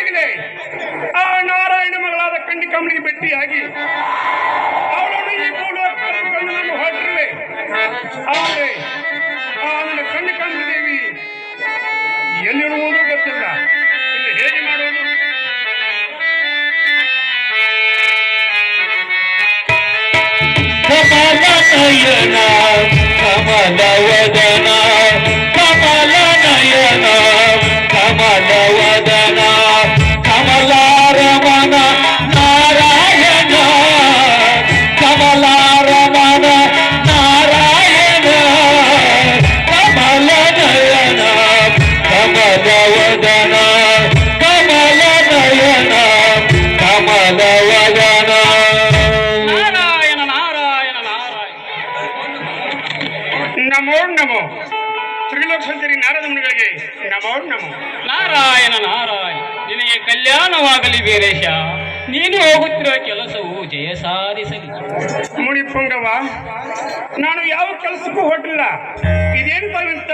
ಈಗಲೇ ಆ ನಾರಾಯಣ ಮಗಳಾದ ಕಂಡಿ ಕಮಲಿಗೆ ಭೇಟಿಯಾಗಿ ಅವಳನ್ನು ಈ ಮೂಲವನ್ನು ನಾನು ಆದರೆ ಆ ಕಂಡಿ ದೇವಿ ಎಲ್ಲಿರುವುದು ಗೊತ್ತಿಲ್ಲ. ಹೇಗೆ ಮಾಡೋದು ಕಮಲವದ ತ್ರಿಲೋಕ ಸಂಚಾರಿ ನಾರದ ಮುನಿಗಳಿಗೆ ನಮೋ ನಮೋ. ನಾರಾಯಣ ನಾರಾಯಣ ನಿನಗೆ ಕಲ್ಯಾಣವಾಗಲಿ ವೀರೇಶ. ನೀನು ಹೋಗುತ್ತಿರುವ ಕೆಲಸವು ಜಯ ಸಾಧಿಸಲಿ. ಮುನಿ ಪುಂಗವ ನಾನು ಯಾವ ಕೆಲಸಕ್ಕೂ ಹೊಟ್ಟಿಲ್ಲ ಇದೇನು ತಾವಿಂತ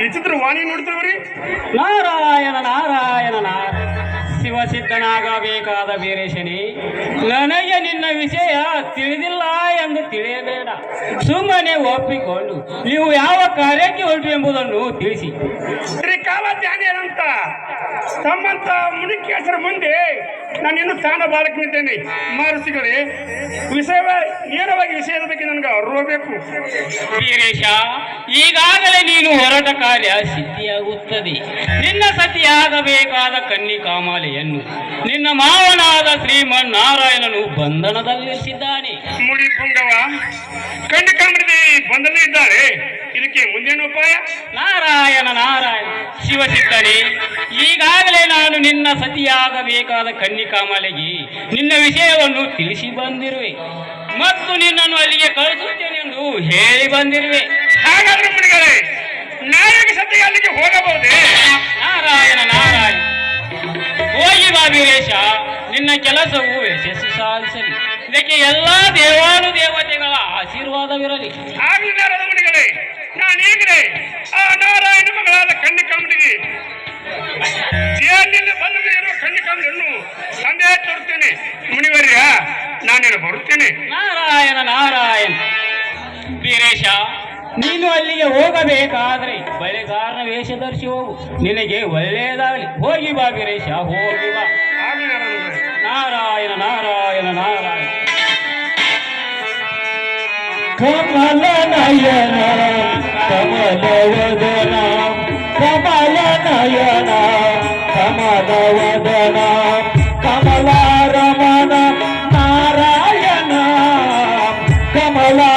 ವಿಚಿತ್ರ ವಾಣಿ ನೋಡ್ತೀವ್ರಿ ನಾರಾಯಣ ನಾರಾಯಣ ನಾರಾಯಣ. ಶಿವಸಿದ್ಧನಾಗಬೇಕಾದ ವೀರೇಶನಿ, ನನಗೆ ನಿನ್ನ ವಿಷಯ ತಿಳಿದಿಲ್ಲ ಎಂದು ತಿಳಿಯಬೇಡ. ಸುಮ್ಮನೆ ಒಪ್ಪಿಕೊಂಡು, ನೀವು ಯಾವ ಕಾರ್ಯಕ್ಕೆ ಹೊರಟು ಎಂಬುದನ್ನು ತಿಳಿಸಿ. ತ್ರಿಕಾಲ ಧ್ಯಾನೇನಂತ ತಮ್ಮಂತ ಮುನಿಕೇಸರ ಮುಂದೆ ನಾನು ಇನ್ನು ಸ್ಥಾನ ಬಾಲಕನಿದ್ದೇನೆ. ಮಹರ್ಷಿಗಳೇ ವಿಷಯ ನೇರವಾಗಿ ವಿಷಯದ ಬಗ್ಗೆ ನನಗೆ ಅರಿವಬೇಕು ವೀರೇಶ ಈಗಾಗಲೇ ನೀನು ಹೊರಟ ಕಾರ್ಯ ಸಿದ್ಧಿಯಾಗುತ್ತದೆ. ನಿನ್ನ ಸತಿಯಾಗಬೇಕಾದ ಕನ್ನಿ ಕಾಮಾಲೆಯನ್ನು ನಿನ್ನ ಮಾವನಾದ ಶ್ರೀಮನ್ನಾರಾಯಣನು ಬಂಧನದಲ್ಲಿರಿಸಿದ್ದಾನೆ. ಮುಡಿ ಪುಂಗವ ಕಣ್ಣ ಕಾಮರಿದೆ ಬಂದಲೇ ಇದ್ದಾರೆ ಇದಕ್ಕೆ ಮುಂದೇನು ಉಪಾಯ? ನಾರಾಯಣ ನಾರಾಯಣ ಶಿವಸಿದ್ಧನೇ. ಈಗಾಗಲೇ ನಾನು ನಿನ್ನ ಸತಿಯಾಗಬೇಕಾದ ಕನ್ನಿಕಾಮಲೆಗೆ ನಿನ್ನ ವಿಷಯವನ್ನು ತಿಳಿಸಿ ಬಂದಿರುವೆ. ಮತ್ತು ನಿನ್ನನ್ನು ಅಲ್ಲಿಗೆ ಕಳಿಸುತ್ತೇನೆ ಎಂದು ಹೇಳಿ ಬಂದಿರುವೆ. ಹಾಗಾದ್ರೆ ನಾಯಕ ಸತಿ ಅಲ್ಲಿಗೆ ಹೋಗಬಹುದೇ? ನಾರಾಯಣ ನಾರಾಯಣ. ಹೋಗಿ ಬಾ ವೀರೇಶ ನಿನ್ನ ಕೆಲಸವು ಯಶಸ್ಸು ಸಾಧಿಸಲಿ. ಇದಕ್ಕೆ ಎಲ್ಲಾ ದೇವಾನು ದೇವತೆಗಳ ಆಶೀರ್ವಾದವಿರಲಿ. ಆಗಲಿ ನಾರದ ಮುನಿಗಳೇ ನಾನು ಈಗಲೇ ಆ ನಾರಾಯಣ ಮಗಳಾದ ಕಣ್ಣಿ ಕಣ್ಣಿ ಮುನಿವರ್ಯ ನಾನೇನು ಬರುತ್ತೇನೆ. ನಾರಾಯಣ ನಾರಾಯಣ. ವೀರೇಶ ನೀನು ಅಲ್ಲಿಗೆ ಹೋಗಬೇಕಾದ್ರೆ ಬಳೆಗಾರನ ವೇಷ ಧರಿಸಿ ಹೋಗು. ನಿನಗೆ ಒಳ್ಳೆಯದಾಗಲಿ. ಹೋಗಿ ಬಾ ವೀರೇಶ ಹೋಗಿ ಬಾ. ನಾರಾಯಣ ನಾರಾಯಣ ನಾರಾಯಣ. ಕಮಲ ನಯನ ಕಮಲ ಕಮಲ ನಯನ. భవదన కమలారమణ నారాయణ కమలా